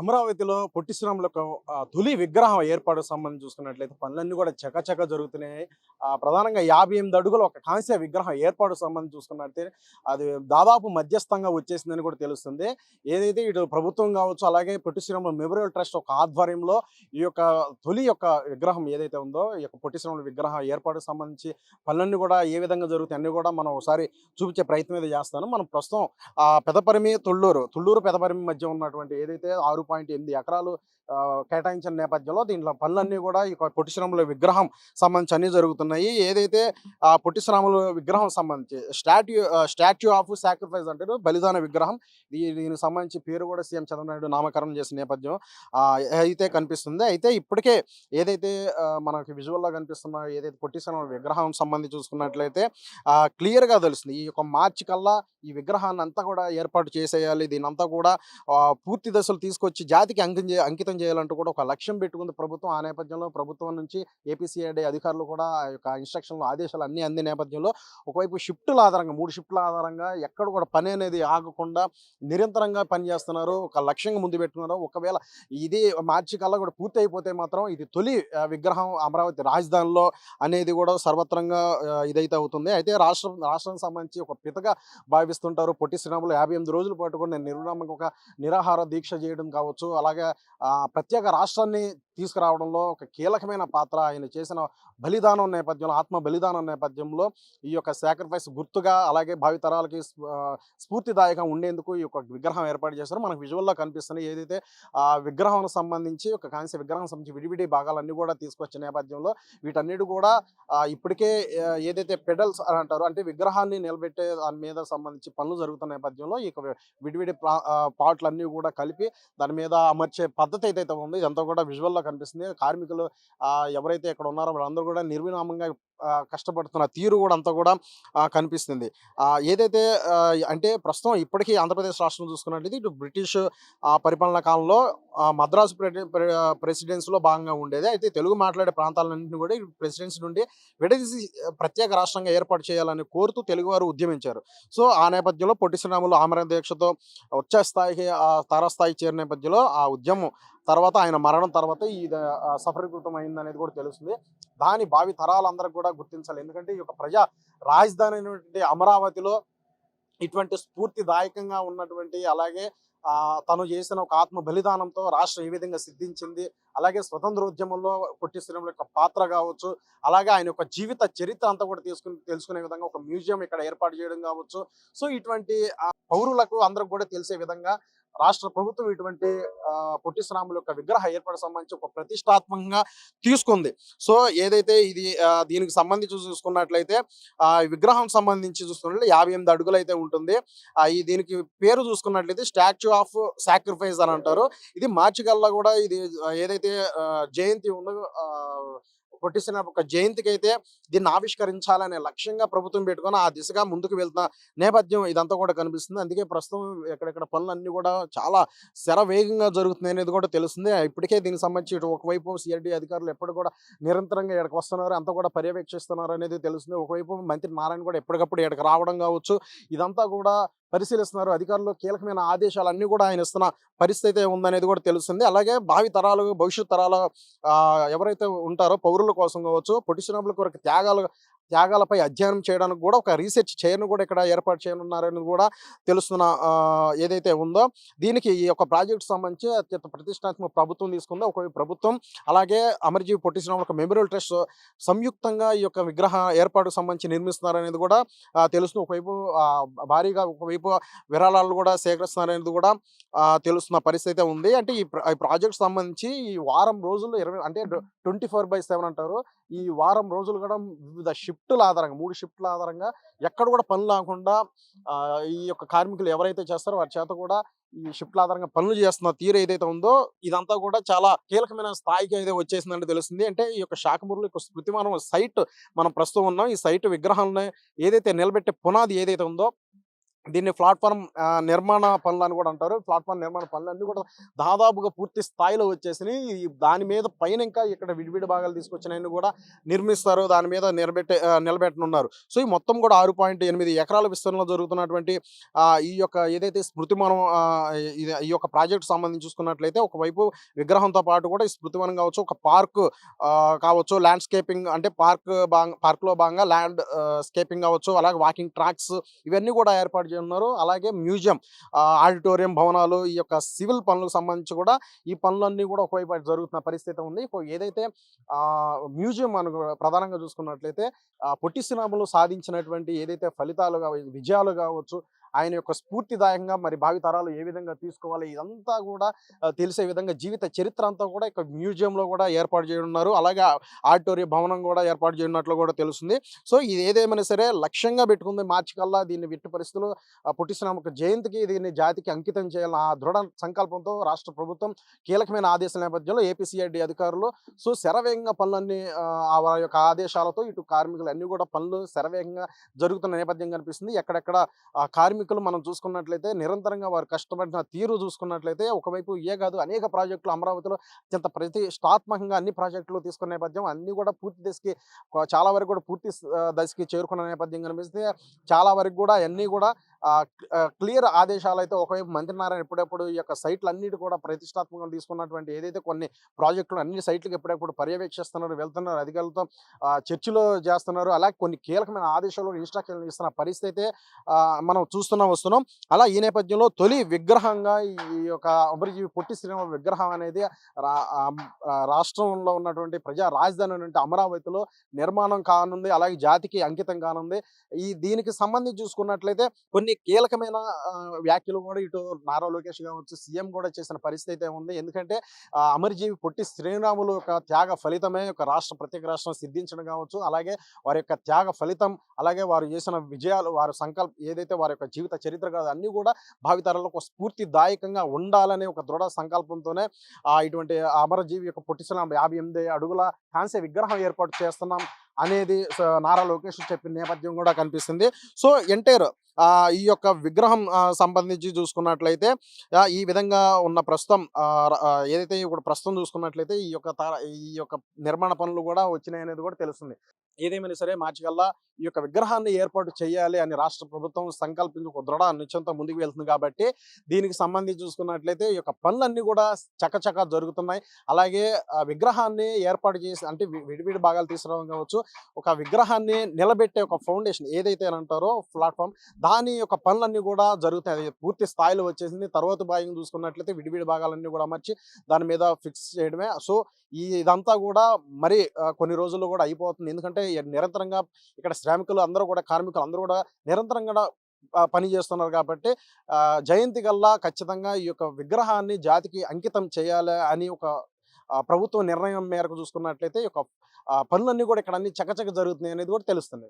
అమరావతిలో పొట్టి శ్రీరాములకు తొలి విగ్రహం ఏర్పాటు సంబంధించి చూసుకున్నట్లయితే పనులన్నీ కూడా చకచక జరుగుతున్నాయి. ప్రధానంగా యాభై ఎనిమిది అడుగులు ఒక కాంస్య విగ్రహం ఏర్పాటు సంబంధించి చూసుకున్నట్లయితే అది దాదాపు మధ్యస్థంగా వచ్చేసిందని కూడా తెలుస్తుంది. ఏదైతే ఇటు ప్రభుత్వం కావచ్చు అలాగే పొట్టి శ్రీరాములు మెమోరియల్ ట్రస్ట్ ఒక ఆధ్వర్యంలో ఈ యొక్క తొలి యొక్క విగ్రహం ఏదైతే ఉందో ఈ యొక్క పొట్టి శ్రీరాములు విగ్రహం ఏర్పాటు సంబంధించి పనులన్నీ కూడా ఏ విధంగా జరుగుతాయి అన్నీ కూడా మనం ఒకసారి చూపించే ప్రయత్నం అయితే చేస్తాను. మనం ప్రస్తుతం ఆ పెదపరిమి తుళ్ళూరు తుళ్ళూరు పెదపరిమి మధ్య ఉన్నటువంటి ఏదైతే ఆరు పాయింట్ ఎనిమిది ఎకరాలు ఆ, కేటాయించిన నేపథ్యంలో దీంట్లో పనులన్నీ కూడా ఈ యొక్క విగ్రహం సంబంధించి అన్ని జరుగుతున్నాయి. ఏదైతే ఆ పొట్టిశ్రాముల విగ్రహం సంబంధించి స్టాట్యూ స్టాట్యూ ఆఫ్ సాక్రిఫైస్ అంటారు బలిదాన విగ్రహం దీనికి సంబంధించి పేరు కూడా సీఎం చంద్రబాబు నామకరణం చేసిన నేపథ్యం ఆ, అయితే కనిపిస్తుంది. అయితే ఇప్పటికే ఏదైతే మనకి విజువల్లో కనిపిస్తున్న ఏదైతే పొట్టి విగ్రహం సంబంధించి చూసుకున్నట్లయితే క్లియర్గా తెలుస్తుంది. ఈ యొక్క మార్చి కల్లా ఈ విగ్రహాన్ని అంతా కూడా ఏర్పాటు చేసేయాలి. దీని అంతా కూడా పూర్తి దశలు తీసుకొచ్చి జాతికి అంకితం చే అంకితం చేయాలంటూ కూడా ఒక లక్ష్యం పెట్టుకుంది ప్రభుత్వం. ఆ నేపథ్యంలో ప్రభుత్వం నుంచి ఏపీసీఐడి అధికారులు కూడా ఆ యొక్క ఇన్స్ట్రక్షన్లు ఆదేశాలు అన్ని అందే నేపథ్యంలో ఒకవైపు షిఫ్టుల ఆధారంగా మూడు షిఫ్టుల ఆధారంగా ఎక్కడ కూడా పని అనేది ఆగకుండా నిరంతరంగా పనిచేస్తున్నారు ఒక లక్ష్యంగా ముందు పెట్టుకున్నారు. ఒకవేళ ఇది మార్చి కల్లా కూడా పూర్తి అయిపోతే మాత్రం ఇది తొలి విగ్రహం అమరావతి రాజధానిలో అనేది కూడా సర్వత్రంగా ఇదైతే అవుతుంది. అయితే రాష్ట్రం రాష్ట్రానికి సంబంధించి ఒక పితగా భావిస్తుంటారు. పొట్టి శ్రీరాములు యాభై ఎనిమిది రోజుల పాటు కూడా నేను నిర్విరామక ఒక నిరాహార దీక్ష చేయడం కావచ్చు. అలాగే ప్రత్యేక రాష్ట్రాన్ని తీసుకురావడంలో ఒక కీలకమైన పాత్ర ఆయన చేసిన బలిదానం నేపథ్యంలో ఆత్మ బలిదానం నేపథ్యంలో ఈ యొక్క సాక్రిఫైస్ గుర్తుగా అలాగే భావితరాలకి స్ఫూర్తిదాయకంగా ఉండేందుకు ఈ యొక్క విగ్రహం ఏర్పాటు చేశారు. మనకు విజువల్లో కనిపిస్తున్నాయి ఏదైతే ఆ విగ్రహం సంబంధించి ఒక కాంస్య విగ్రహం సంబంధించి విడివిడి భాగాలన్నీ కూడా తీసుకొచ్చే నేపథ్యంలో వీటన్నిటి కూడా ఇప్పటికే ఏదైతే పెడల్స్ అని అంటారు అంటే విగ్రహాన్ని నిలబెట్టే దాని మీద సంబంధించి పనులు జరుగుతున్న నేపథ్యంలో ఈ విడివిడి ప్రా- అన్నీ కూడా కలిపి దాని మీద అమర్చే పద్ధతి ఏదైతే ఉందో ఇదంతా కూడా విజువల్లో కనిపిస్తుంది. కార్మికులు ఎవరైతే ఇక్కడ ఉన్నారో వాళ్ళందరూ కూడా నిర్విరామంగా కష్టపడుతున్న తీరు కూడా అంతా కూడా కనిపిస్తుంది. ఏదైతే అంటే ప్రస్తుతం ఇప్పటికీ ఆంధ్రప్రదేశ్ రాష్ట్రం చూసుకున్నట్లయితే ఇటు బ్రిటిష్ పరిపాలన పరిపాలనా కాలంలో మద్రాసు ప్రెసిడెన్సీలో భాగంగా ఉండేది. అయితే తెలుగు మాట్లాడే ప్రాంతాలన్నింటినీ కూడా ప్రెసిడెన్సీ నుండి విడదీసి ప్రత్యేక రాష్ట్రంగా ఏర్పాటు చేయాలని కోరుతూ తెలుగువారు ఉద్యమించారు. సో ఆ నేపథ్యంలో పొట్టి శ్రీరాములు ఆమరణ దీక్షతో ఉచ్చ స్థాయికి ఆ చేరిన నేపథ్యంలో ఆ ఉద్యమం తర్వాత ఆయన మరణం తర్వాత ఇది ఆ, అయింది అనేది కూడా తెలుస్తుంది. దాని భావి తరాలందరూ కూడా గుర్తించాలి. ఎందుకంటే ఈ యొక్క ప్రజా రాజధాని అయినటువంటి అమరావతిలో ఇటువంటి స్ఫూర్తిదాయకంగా ఉన్నటువంటి అలాగే ఆ, తను చేసిన ఒక ఆత్మ బలిదానంతో రాష్ట్రం ఏ విధంగా సిద్ధించింది అలాగే స్వతంత్రోద్యమంలో పొట్టి శ్రీరాముల యొక్క పాత్ర కావచ్చు అలాగే ఆయన యొక్క జీవిత చరిత్ర అంతా కూడా తీసుకుని తెలుసుకునే విధంగా ఒక మ్యూజియం ఇక్కడ ఏర్పాటు చేయడం కావచ్చు. సో ఇటువంటి పౌరులకు అందరికి కూడా తెలిసే విధంగా రాష్ట్ర ప్రభుత్వం ఇటువంటి ఆ, పొట్టి యొక్క విగ్రహ ఏర్పాటు సంబంధించి ఒక ప్రతిష్టాత్మకంగా తీసుకుంది. సో ఏదైతే ఇది దీనికి సంబంధించి చూసుకున్నట్లయితే ఆ విగ్రహం సంబంధించి చూసుకున్నట్లయితే యాభై ఎనిమిది అడుగులు అయితే ఉంటుంది. ఆ, ఈ దీనికి పేరు చూసుకున్నట్లయితే స్టాచ్యూ ఆఫ్ సాక్రిఫైస్ అని అంటారు. ఇది మార్చి కూడా ఇది ఏదైతే జయంతి ఉందో ఆ, ఒక జయంతికి అయితే దీన్ని ఆవిష్కరించాలనే లక్ష్యంగా ప్రభుత్వం పెట్టుకొని ఆ దిశగా ముందుకు వెళ్తున్న నేపథ్యం ఇదంతా కూడా కనిపిస్తుంది. అందుకే ప్రస్తుతం ఎక్కడెక్కడ పనులన్నీ కూడా చాలా శరవేగంగా జరుగుతుంది జరుగుతున్నాయి అనేది కూడా తెలుస్తుంది. ఇప్పటికే దీనికి సంబంధించి ఇటు ఒకవైపు సిఆర్డీ అధికారులు ఎప్పుడు కూడా నిరంతరంగా ఇక్కడికి వస్తున్నారు. అంతా కూడా పర్యవేక్షిస్తున్నారు అనేది తెలుస్తుంది. ఒకవైపు మంత్రి నారాయణ కూడా ఎప్పటికప్పుడు ఇక్కడికి రావడం కావచ్చు. ఇదంతా కూడా పరిశీలిస్తున్నారు. అధికారులు కీలకమైన ఆదేశాలు అన్ని కూడా ఆయన ఇస్తున్న పరిస్థితి ఉందనేది కూడా తెలుస్తుంది. అలాగే భావి తరాలు భవిష్యత్ తరాల ఆ, ఎవరైతే ఉంటారో పౌరుల కోసం కావచ్చు పొట్టి కొరకు త్యాగాలు త్యాగాలపై అధ్యయనం చేయడానికి కూడా ఒక రీసెర్చ్ చేయను కూడా ఇక్కడ ఏర్పాటు చేయనున్నారని కూడా తెలుస్తున్న ఏదైతే ఉందో దీనికి ఈ యొక్క ప్రాజెక్ట్ సంబంధించి అత్యంత ప్రతిష్టాత్మక ప్రభుత్వం తీసుకుందో. ఒక ప్రభుత్వం అలాగే అమరజీవి పొట్టి శ్రీరాములు ఒక మెమోరియల్ ట్రస్ట్ సంయుక్తంగా ఈ యొక్క విగ్రహ ఏర్పాటుకు సంబంధించి నిర్మిస్తున్నారనేది కూడా తెలుస్తుంది. ఒకవైపు భారీగా ఒకవైపు విరాళాలు కూడా సేకరిస్తున్నారనేది కూడా తెలుస్తున్న పరిస్థితి అయితే ఉంది. అంటే ఈ ప్ర- ఈ ప్రాజెక్ట్ సంబంధించి ఈ వారం రోజులు ఇరవై అంటే ట్వంటీ ఫోర్ బై సెవెన్ అంటారు. ఈ వారం రోజులు కూడా వివిధ షిఫ్టుల ఆధారంగా మూడు షిఫ్టుల ఆధారంగా ఎక్కడ కూడా పనులు లేకుండా ఆ, ఈ యొక్క కార్మికులు ఎవరైతే చేస్తారో వారి చేత కూడా ఈ షిఫ్ట్ల ఆధారంగా పనులు చేస్తున్న తీరు ఏదైతే ఉందో ఇదంతా కూడా చాలా కీలకమైన స్థాయికి అయితే వచ్చేసిందంటే తెలుస్తుంది. అంటే ఈ యొక్క శాఖమూరులో యొక్క స్మృతిమానం సైట్ మనం ప్రస్తుతం ఉన్నాం. ఈ సైట్ విగ్రహాలను ఏదైతే నిలబెట్టే పునాది ఏదైతే ఉందో దీన్ని ప్లాట్ఫామ్ ఆ, నిర్మాణ పనులు అని కూడా అంటారు. ప్లాట్ఫామ్ నిర్మాణ పనులు అన్ని కూడా దాదాపుగా పూర్తి స్థాయిలో వచ్చేసినాయి. దాని మీద పైన ఇంకా ఇక్కడ విడివిడి భాగాలు తీసుకొచ్చినవి కూడా నిర్మిస్తారు. దాని మీద నిలబెట్టే నిలబెట్టనున్నారు. సో ఈ మొత్తం కూడా ఆరు పాయింట్ ఎనిమిది ఎకరాల విస్తరణలో జరుగుతున్నటువంటి ఈ యొక్క ఏదైతే స్మృతిమనం ఈ యొక్క ప్రాజెక్ట్ సంబంధించి చూసుకున్నట్లయితే ఒకవైపు విగ్రహంతో పాటు కూడా ఈ స్మృతివనం కావచ్చు ఒక పార్క్ కావచ్చు ల్యాండ్స్కేపింగ్ అంటే పార్క్ భాగ పార్క్లో భాగంగా ల్యాండ్ స్కేపింగ్ కావచ్చు అలాగే వాకింగ్ ట్రాక్స్ ఇవన్నీ కూడా ఏర్పాటు ఉన్నారు అలాగే మ్యూజియం ఆడిటోరియం భవనాలు ఈ యొక్క సివిల్ పనులకు సంబంధించి కూడా ఈ పనులన్నీ కూడా ఒకవైపు జరుగుతున్న పరిస్థితి ఉంది. ఏదైతే ఆ, మ్యూజియం మనం ప్రధానంగా చూసుకున్నట్లయితే పొట్టి శ్రీరాములు సాధించినటువంటి ఏదైతే ఫలితాలు విజయాలు కావచ్చు ఆయన యొక్క స్ఫూర్తిదాయకంగా మరి భావితరాలు ఏ విధంగా తీసుకోవాలి ఇదంతా కూడా తెలిసే విధంగా జీవిత చరిత్ర అంతా కూడా ఇక మ్యూజియంలో కూడా ఏర్పాటు చేయనున్నారు. అలాగే ఆడిటోరియం భవనం కూడా ఏర్పాటు చేయనున్నట్లు కూడా తెలుస్తుంది. సో ఇది ఏదేమైనా సరే లక్ష్యంగా పెట్టుకుంది మార్చి కల్లా దీన్ని విట్టి పరిస్థితులు పుట్టిశ్రామిక జయంతికి దీన్ని జాతికి అంకితం చేయాలని ఆ దృఢ సంకల్పంతో రాష్ట్ర ప్రభుత్వం కీలకమైన ఆదేశాల నేపథ్యంలో ఏపీసీఐడి అధికారులు సో శరవేగంగా పనులన్నీ ఆ, వారి యొక్క ఆదేశాలతో ఇటు కార్మికులు అన్నీ కూడా పనులు శరవేగంగా జరుగుతున్న నేపథ్యం కనిపిస్తుంది. ఎక్కడెక్కడ ఆ కార్మికులు మనం చూసుకున్నట్లయితే నిరంతరంగా వారు కష్టపడిన తీరు చూసుకున్నట్లయితే ఒకవైపు ఏ కాదు అనేక ప్రాజెక్టులు అమరావతిలో అత్యంత ప్రతిష్టాత్మకంగా అన్ని ప్రాజెక్టులు తీసుకున్న నేపథ్యం అన్ని కూడా పూర్తి దశకి చాలా వరకు కూడా పూర్తి దశకి చేరుకున్న నేపథ్యం కనిపిస్తే చాలా వరకు కూడా అన్నీ కూడా క్లియర్ ఆదేశాలు అయితే ఒకవైపు మంత్రినారాయణ ఎప్పుడెప్పుడు ఈ యొక్క సైట్లన్నిటి కూడా ప్రతిష్టాత్మకంగా తీసుకున్నటువంటి ఏదైతే కొన్ని ప్రాజెక్టులు అన్ని సైట్లకు ఎప్పుడెప్పుడు పర్యవేక్షిస్తున్నారు వెళ్తున్నారు అధికారులతో ఆ, చర్చలు చేస్తున్నారు అలాగే కొన్ని కీలకమైన ఆదేశాలు ఇన్స్ట్రక్షన్లు ఇస్తున్న పరిస్థితి అయితే మనం చూస్తున్నాం వస్తున్నాం. అలా ఈ నేపథ్యంలో తొలి విగ్రహంగా ఈ యొక్క అమరజీవి పొట్టి శ్రీనివాస విగ్రహం అనేది రా- రాష్ట్రంలో ఉన్నటువంటి ప్రజా రాజధాని అమరావతిలో నిర్మాణం కానుంది అలాగే జాతికి అంకితం కానుంది. ఈ దీనికి సంబంధించి చూసుకున్నట్లయితే కొన్ని కీలకమైన వ్యాఖ్యలు కూడా ఇటు నారా లోకేష్ కావచ్చు సీఎం కూడా చేసిన పరిస్థితి అయితే ఉంది. ఎందుకంటే ఆ, అమరజీవి పొట్టి శ్రీరాములు యొక్క త్యాగ ఫలితమే ఒక రాష్ట్ర ప్రత్యేక రాష్ట్రం సిద్ధించడం కావచ్చు. అలాగే వారి యొక్క త్యాగ ఫలితం అలాగే వారు చేసిన విజయాలు వారి సంకల్ప ఏదైతే వారి యొక్క జీవిత చరిత్ర కాదు అన్నీ కూడా భావితరాలకు ఒక స్ఫూర్తిదాయకంగా ఉండాలనే ఒక దృఢ సంకల్పంతోనే ఇటువంటి అమరజీవి యొక్క పొట్టి యాభై ఎనిమిది అడుగుల కాంస్య విగ్రహం ఏర్పాటు చేస్తున్నాం అనేది నారా లోకేష్ చెప్పిన నేపథ్యం కూడా కనిపిస్తుంది. సో ఎంటైర్ ఈ యొక్క విగ్రహం సంబంధించి చూసుకున్నట్లయితే ఈ విధంగా ఉన్న ప్రస్తుతం ఏదైతే ఇప్పుడు ప్రస్తుతం చూసుకున్నట్లయితే ఈ యొక్క ఈ యొక్క నిర్మాణ పనులు కూడా వచ్చినాయి అనేది కూడా తెలుస్తుంది. ఏదేమైనా సరే మార్చి కల్లా ఈ యొక్క విగ్రహాన్ని ఏర్పాటు చేయాలి అని రాష్ట్ర ప్రభుత్వం సంకల్పించి ఒక దృఢ నిశ్చయంతో ముందుకు వెళ్తుంది కాబట్టి దీనికి సంబంధించి చూసుకున్నట్లయితే ఈ యొక్క పనులన్నీ కూడా చకచకా జరుగుతున్నాయి. అలాగే ఆ విగ్రహాన్ని ఏర్పాటు చేసి అంటే విడివిడి భాగాలు తీసుకురావడం కావచ్చు ఒక విగ్రహాన్ని నిలబెట్టే ఒక ఫౌండేషన్ ఏదైతే అని అంటారో ప్లాట్ఫామ్ దాని యొక్క పనులన్నీ కూడా జరుగుతాయి. పూర్తి స్థాయిలో వచ్చేసింది. తర్వాత భాగం చూసుకున్నట్లయితే విడివిడి భాగాలన్నీ కూడా అమర్చి దాని మీద ఫిక్స్ చేయడమే. సో ఈ ఇదంతా కూడా మరి కొన్ని రోజుల్లో కూడా అయిపోతుంది. ఎందుకంటే నిరంతరంగా ఇక్కడ శ్రామికులు అందరూ కూడా కార్మికులు అందరూ కూడా నిరంతరంగా పని చేస్తున్నారు కాబట్టి జయంతి గల్లా ఖచ్చితంగా ఈ యొక్క విగ్రహాన్ని జాతికి అంకితం చేయాలి అని ఒక ప్రభుత్వ నిర్ణయం మేరకు చూసుకున్నట్లయితే ఈ యొక్క పనులన్నీ కూడా ఇక్కడ అన్ని చకచక జరుగుతున్నాయి అనేది కూడా తెలుస్తుంది.